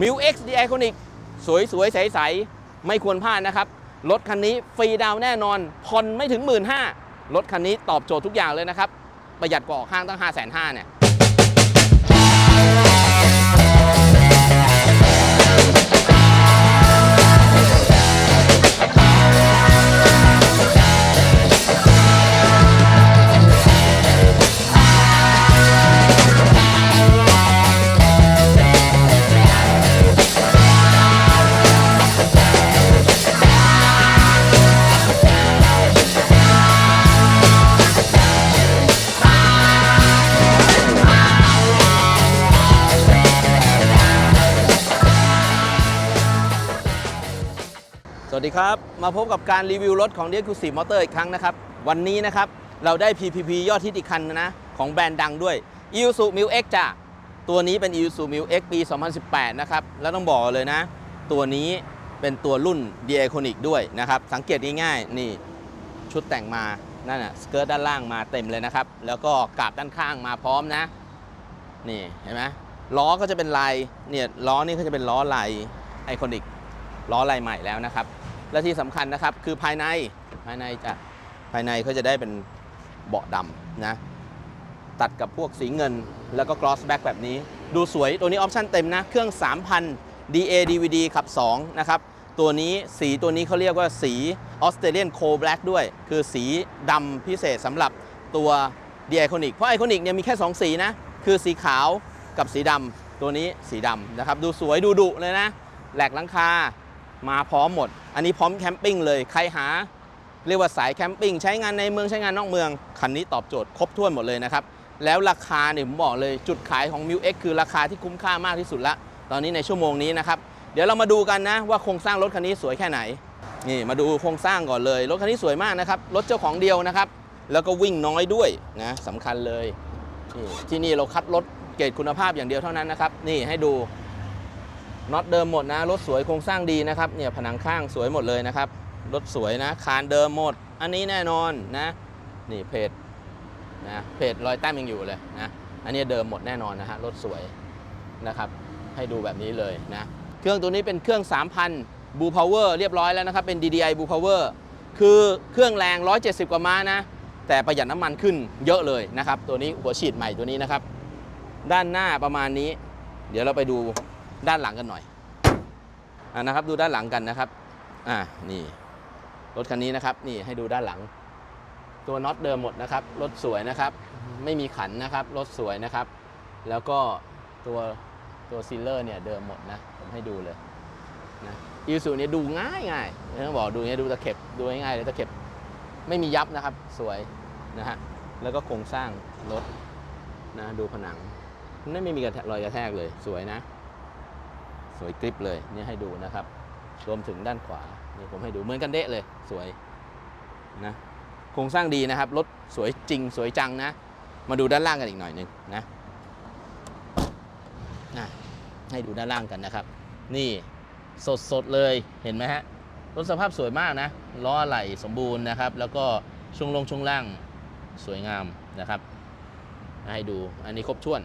m i l X d i c o n i c สวยสวยๆใสๆ ไม่ควรพลาดนะครับ รถคันนี้ฟรีดาวแน่นอนผ่อนไม่ถึง 1 5ื่นรถคันนี้ตอบโจทย์ทุกอย่างเลยนะครับ ประหยัดกว่าออกห้างตั้ง 5 5 0 0 0เนี่ย สวัสดีครับ มาพบกับการรีวิวรถของ d ี c คูซีมอเตอร์อีกครั้งนะครับ วันนี้นะครับ เราได้ PPP ยอดฮิตอีกคันนะ ของแบรนด์ดังด้วย i s u m i l X จ้ะ ตัวนี้เป็น i s u m i l X ปี 2018 นะครับ แล้วต้องบอกเลยนะ ตัวนี้เป็นตัวรุ่น d i c o n i c ด้วยนะครับ สังเกตง่ายๆนี่ ชุดแต่งมา นั่นน่ะสเกิร์ตด้านล่างมาเต็มเลยนะครับ แล้วก็กาบด้านข้างมาพร้อมนะ นี่เห็นไหมล้อก็จะเป็นลายเนี่ยล้อนี่ก็จะเป็นล้อลายไอคอนิกล้อลายใหม่แล้วนะครับ และที่สำคัญนะครับคือภายในภายในจะภายในเขาจะได้เป็นเบาะดำนะตัดกับพวกสีเงินแล้วก็ gloss back แบบนี้ ดูสวยตัวนี้ออปชั่นเต็มนะ เครื่อง 3,000 DA DVD ขับ 2 นะครับ ตัวนี้สีตัวนี้เขาเรียกว่าสี Australian Coal Black ด้วย คือสีดำพิเศษสำหรับตัว d i c o n i c เพราะ Iconic เนี่ยมีแค่ 2 สีนะ คือสีขาวกับสีดำตัวนี้สีดำนะครับ ดูสวยดูดุเลยนะ แหลกลังคา มาพร้อมหมด อันนี้พร้อมแคมปิ้งเลย ใครหา เรียกว่าสายแคมปิ้งใช้งานในเมืองใช้งานนอกเมือง คันนี้ตอบโจทย์ครบถ้วนหมดเลยนะครับ แล้วราคาเนี่ยผมบอกเลยจุดขายของ m ิว X คือราคาที่คุ้มค่ามากที่สุดละ ตอนนี้ในชั่วโมงนี้นะครับ เดี๋ยวเรามาดูกันนะว่าโครงสร้างรถคันนี้สวยแค่ไหน นี่มาดูโครงสร้างก่อนเลย รถคันนี้สวยมากนะครับ รถเจ้าของเดียวนะครับ แล้วก็วิ่งน้อยด้วยนะสำคัญเลย ที่นี่เราคัดรถเกรดคุณภาพอย่างเดียวเท่านั้นนะครับ นี่ให้ดู น็อตเดิมหมดนะ รถสวยโครงสร้างดีนะครับ เนี่ยผนังข้างสวยหมดเลยนะครับ รถสวยนะ คานเดิมหมด อันนี้แน่นอนนะ นี่เพจนะ เพจรอยแต้มยังอยู่เลยนะ อันนี้เดิมหมดแน่นอนนะฮะ รถสวยนะครับ ให้ดูแบบนี้เลยนะ เครื่องตัวนี้เป็นเครื่อง 3,000 Blue Power เรียบร้อยแล้วนะครับ เป็น DDI Blue Power คือเครื่องแรง 170 กว่าม้านะ แต่ประหยัดน้ำมันขึ้นเยอะเลยนะครับ ตัวนี้หัวฉีดใหม่ตัวนี้นะครับ ด้านหน้าประมาณนี้ เดี๋ยวเราไปดู ด้านหลังกันหน่อยอะนะครับดูด้านหลังกันนะครับอ่านี่รถคันนี้นะครับนี่ให้ดูด้านหลัง ตัวน็อตเดิมหมดนะครับรถสวยนะครับ ไม่มีขันนะครับรถสวยนะครับ แล้วก็ตัวตัวซีลเลอร์เนี่ยเดิมหมดนะผมให้ดูเลยนะอีซูเนี่ยดูง่ายง่ายต้องบอกดูเนี่ยดูตะเข็บดูง่ายเลยตะเข็บไม่มียับนะครับสวยนะฮะแล้วก็โครงสร้างรถนะดูผนังนั่นไม่มีกระรอยกระแทกเลยสวยนะ สวยกริบเลยนี่ให้ดูนะครับ รวมถึงด้านขวานี่ผมให้ดูเหมือนกันเดะเลยสวยนะโครงสร้างดีนะครับรถสวยจริงสวยจังนะ มาดูด้านล่างกันอีกหน่อยหนึ่งนะนะให้ดูด้านล่างกันนะครับ นี่สดสดเลยเห็นไหมฮะรถสภาพสวยมากนะล้ออะไหล่สมบูรณ์นะครับ แล้วก็ช่วงลงช่วงล่างสวยงามนะครับ ให้ดูอันนี้ครบถ้วน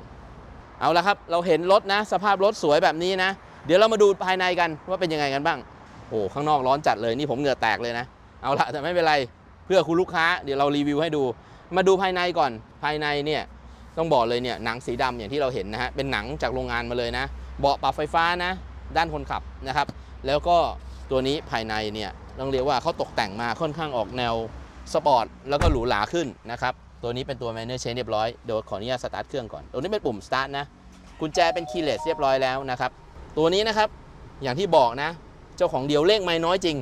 เอาละครับ เราเห็นรถนะ สภาพรถสวยแบบนี้นะ ดี๋ยวเรามาดูภายในกันว่าเป็นยังไงกันบ้าง โอ้ข้างนอกร้อนจัดเลยนี่ผมเหงื่อแตกเลยนะ เอาละแต่ไม่เป็นไรเพื่อคุณลูกค้าเดี๋ยวเรารีวิวให้ดู มาดูภายในก่อนภายในเนี่ยต้องบอกเลยเนี่ยหนังสีดำอย่างที่เราเห็นนะฮะเป็นหนังจากโรงงานมาเลยนะ เบาะปรับไฟฟ้านะ ด้านคนขับนะครับ แล้วก็ตัวนี้ภายในเนี่ยต้องเรียกว่าเขาตกแต่งมาค่อนข้างออกแนวสปอร์ตแล้วก็หรูหราขึ้นนะครับตัวนี้เป็นตัว manual change เรียบร้อยเดี๋ยวขออนุญาตสตาร์ทเครื่องก่อนตัวนี้เป็นปุ่ม start นะกุญแจเป็น keyless เรียบร้อยแล้วนะครับ ตัวนี้นะครับอย่างที่บอกนะ เจ้าของเดียวเลขไม่น้อยจริง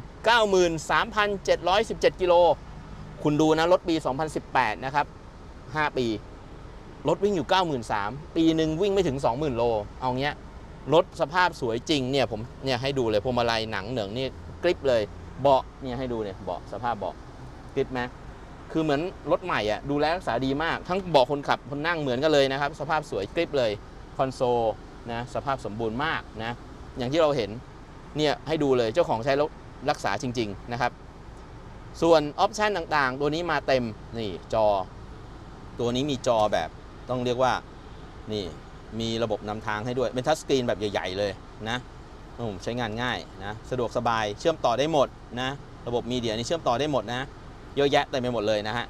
93,717 กิโล คุณดูนะ รถปี 2018 นะครับ 5 ปี รถวิ่งอยู่ 93,000ปีหนึ่งวิ่งไม่ถึง 20,000 โล เอาเงี้ยรถสภาพสวยจริงเนี่ยผมเนี่ยให้ดูเลยพวงมาลัยหนังเหนืองนี่กริปเลยเบาะเนี่ยให้ดูเนี่ยเบาะสภาพเบาะกริปไหมคือเหมือนรถใหม่อะดูแลรักษาดีมาก ทั้งเบาะคนขับคนนั่งเหมือนกันเลยนะครับ สภาพสวยกริปเลยคอนโซล นะสภาพสมบูรณ์มากนะอย่างที่เราเห็นเนี่ยให้ดูเลยเจ้าของใช้รถรักษาจริง ๆ นะครับ ส่วนออปชันต่างๆ ตัวนี้มาเต็มนี่จอ ตัวนี้มีจอแบบต้องเรียกว่านี่มีระบบนำทางให้ด้วย เป็นทัชสกรีนแบบใหญ่ ๆ เลยนะใช้งานง่ายนะสะดวกสบายเชื่อมต่อได้หมดนะระบบมีเดียนี่เชื่อมต่อได้หมดนะเยอะแยะเต็มไปหมดเลยนะฮะ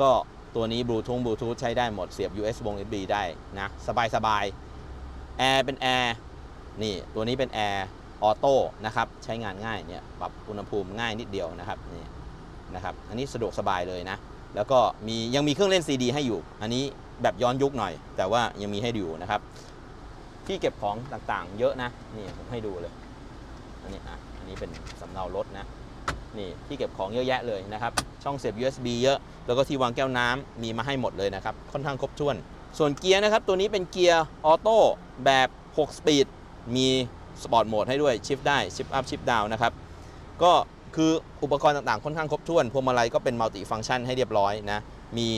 ก็ตัวนี้บลูทูธบลูทูธใช้ได้หมดเสียบ US วง USB ได้นะสบายสบาย แอร์เป็นแอร์นี่ตัวนี้เป็นแอร์ออโต้นะครับใช้งานง่ายเนี่ยปรับอุณหภูมิง่ายนิดเดียวนะครับนี่นะครับอันนี้สะดวกสบายเลยนะ แล้วก็มียังมีเครื่องเล่นซีดีให้อยู่ อันนี้แบบย้อนยุคหน่อย แต่ว่ายังมีให้ดูนะครับ ที่เก็บของต่างๆ เยอะนะนี่ผมให้ดูเลยอันนี้อะอันนี้เป็นสำเนารถนะนี่ที่เก็บของเยอะแยะเลยนะครับ ช่องเสียบ USB เยอะ แล้วก็ที่วางแก้วน้ำมีมาให้หมดเลยนะครับ ค่อนข้างครบถ้วน ส่วนเกียร์นะครับ ตัวนี้เป็นเกียร์ออโต้แบบ 6 สปีด มีสปอร์ตโหมดให้ด้วยชิฟได้ชิฟอัพชิฟดาวนะครับ ก็คืออุปกรณ์ต่างๆ ค่อนข้างครบถ้วนพวงมาลัยก็เป็นมัลติฟังก์ชันให้เรียบร้อยนะ มี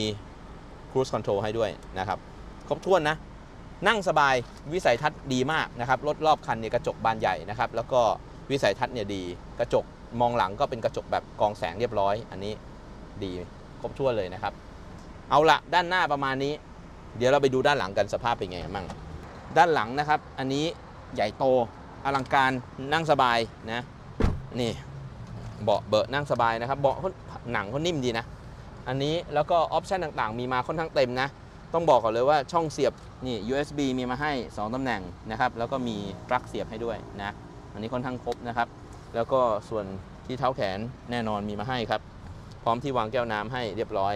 ครู i คอนโทรลให้ด้วยนะครับ ครบถ้วนนะ นั่งสบายวิสัยทัศน์ดีมากนะครับ รถรอบคันเนี่ยกระจกบานใหญ่นะครับ แล้วก็วิสัยทัศน์เนี่ยดี กระจกมองหลังก็เป็นกระจกแบบกองแสงเรียบร้อย อันนี้ดีครบถ้วนเลยนะครับ เอาละด้านหน้าประมาณนี้ เดี๋ยวเราไปดูด้านหลังกันสภาพเป็นไงมั่งด้านหลังนะครับ อันนี้ใหญ่โตอลังการนั่งสบายนะนี่เบาะเบอะนั่งสบายนะครับเบาะหนังเขานิ่มดีนะ อันนี้แล้วก็ออปชันต่างๆ มีมาค่อนข้างเต็มนะ ต้องบอกก่อนเลยว่าช่องเสียบนี่ USB มีมาให้ 2ตำแหน่งนะครับ แล้วก็มีปลั๊กเสียบให้ด้วยนะ อันนี้ค่อนข้างครบนะครับ แล้วก็ส่วนที่เท้าแขนแน่นอนมีมาให้ครับ พร้อมที่วางแก้วน้ำให้เรียบร้อย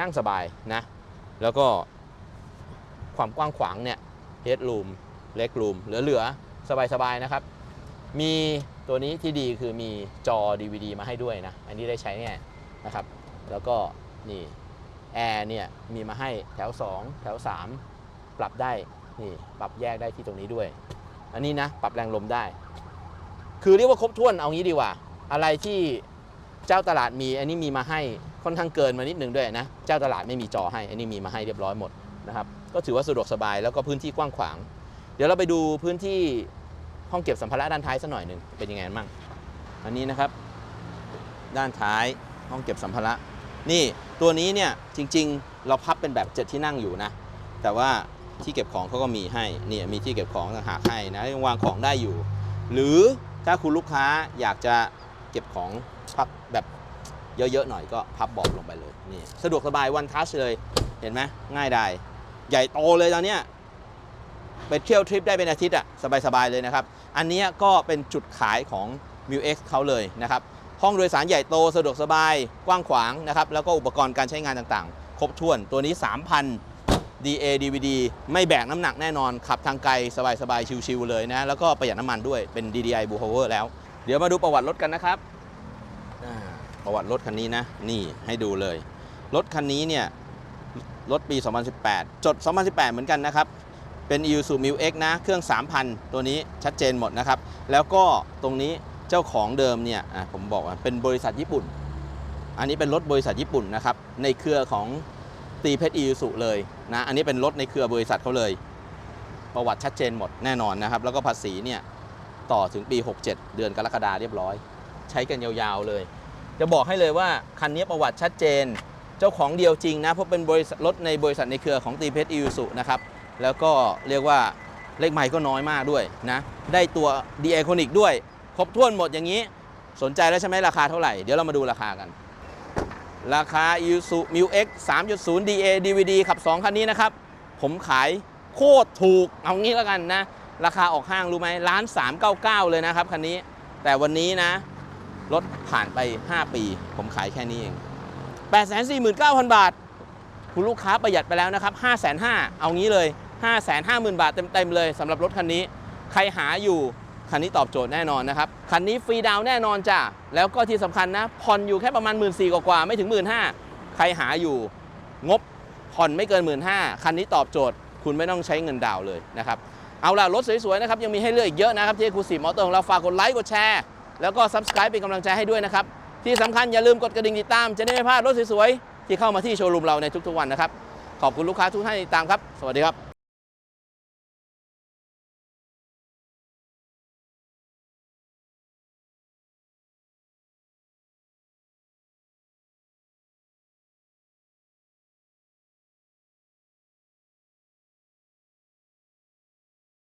นั่งสบายนะ แล้วก็ ความกว้างขวางเนี่ยเฮดรูมเล็กรูมเหลือๆ สบายๆ นะครับ มีตัวนี้ที่ดีคือมีจอ DVD มาให้ด้วยนะ อันนี้ได้ใช้แน่นะครับ แล้วก็นี่แอร์เนี่ยมีมาให้แถว 2 แถว 3 ปรับได้นี่ปรับแยกได้ที่ตรงนี้ด้วย อันนี้นะปรับแรงลมได้ คือเรียกว่าครบถ้วนเอางี้ดีกว่า อะไรที่เจ้าตลาดมีอันนี้มีมาให้ค่อนข้างเกินมานิดนึงด้วยนะ เจ้าตลาดไม่มีจอให้ อันนี้มีมาให้เรียบร้อยหมด นะครับก็ถือว่าสะดวกสบายแล้วก็พื้นที่กว้างขวาง เดี๋ยวเราไปดูพื้นที่ห้องเก็บสัมภาระด้านท้ายสักหน่อยหนึ่งเป็นยังไงบ้างอันนี้นะครับ ด้านท้ายห้องเก็บสัมภาระนี่ตัวนี้เนี่ยจริง ๆ เราพับเป็นแบบเจ็ที่นั่งอยู่นะ แต่ว่าที่เก็บของเขาก็มีให้เนี่ยมีที่เก็บของต่างหากให้นะยังวางของได้อยู่ หรือถ้าคุณลูกค้าอยากจะเก็บของพับแบบเยอะๆหน่อยก็พับเบาะลงไปเลยนี่สะดวกสบายวันทัชเลยเห็นไหมง่ายได้ ใหญ่โตเลยตอนเนี้ยไปเที่ยวทริปได้เป็นอาทิตย์อะสบายๆเลยนะครับ อันนี้ก็เป็นจุดขายของ m u X เเขาเลยนะครับ ห้องโดยสารใหญ่โตสะดวกสบายกว้างขวางนะครับ แล้วก็อุปกรณ์การใช้งานต่างๆ ครบถ้วนตัวนี้ 3,000 DA DVD ไม่แบกน้ำหนักแน่นอน ขับทางไกล สบายๆ ชิวๆเลยนะ แล้วก็ประหยัดน้ำมันด้วยเป็น DDI Blue Power แล้ว เดี๋ยวมาดูประวัติรถกันนะครับประวัติรถคันนี้นะ นี่ให้ดูเลย รถคันนี้เนี่ย รถปี 2018 จด 2018 เหมือนกันนะครับ เป็น Isuzu m i X นะ เครื่อง 3,000 ตัวนี้ชัดเจนหมดนะครับ แล้วก็ตรงนี้เจ้าของเดิมเนี่ยผมบอกว่าเป็นบริษัทญี่ปุ่น อันนี้เป็นรถบริษัทญี่ปุ่นนะครับ ในเครือของตีเพชรอิสุเลยนะ อันนี้เป็นรถในเครือบริษัทเขาเลย ประวัติชัดเจนหมดแน่นอนนะครับ แล้วก็ภาษีเนี่ยต่อถึงปี 67 เดือนกรกฎาเรียบร้อย ใช้กันยาวๆเลย จะบอกให้เลยว่าคันนี้ประวัติชัดเจน เจ้าของเดียวจริงนะ เพราะเป็นบริษัทรถในบริษัทในเครือของตีเพชรอิวสุนะครับ แล้วก็เรียกว่าเลขไมล์ก็น้อยมากด้วยนะ ได้ตัว d ีไอคอนิกด้วย ครบถ้วนหมดอย่างนี้ สนใจแล้วใช่ไหมราคาเท่าไหร่ เดี๋ยวเรามาดูราคากัน ราคา Isuzu m i X 3.0 DA DVD ขับ 2 คันนี้นะครับ ผมขายโคตรถูก เอางี้แล้วกันนะ ราคาออกห้างรู้ไหมล้าน399 เลยนะครับคันนี้ แต่วันนี้นะ รถผ่านไป 5 ปี ผมขายแค่นี้เอง 849,000 บาท คุณลูกค้าประหยัดไปแล้วนะครับ 550,000เอางี้เลย 550,000 บาทเต็มๆเลยสำหรับรถคันนี้ ใครหาอยู่คันนี้ตอบโจทย์แน่นอนนะครับ คันนี้ฟรีดาวแน่นอนจ้ะ แล้วก็ที่สำคัญนะ ผ่อนอยู่แค่ประมาณ 1 4ื่นกว่าไม่ถึง 1 5ื่นใครหาอยู่งบผ่อนไม่เกิน 1 5ื่นคันนี้ตอบโจทย์ คุณไม่ต้องใช้เงินดาวเลยนะครับเอาล่ะ รถสวยๆนะครับ ยังมีให้เลือกอีกเยอะนะครับที่คูสีมอเตอร์ของเราฝากกดไลค์กดแชร์ แล้วก็ subscribe เป็นกำลังใจให้ด้วยนะครับ ที่สำคัญอย่าลืมกดกระดิ่งติดตาม จะได้ไม่พลาดรถสวยๆที่เข้ามาที่โชว์รูมเราในทุกๆวันนะครับ ขอบคุณลูกค้าทุกท่านที่ติดตามครับ สวัสดีครับ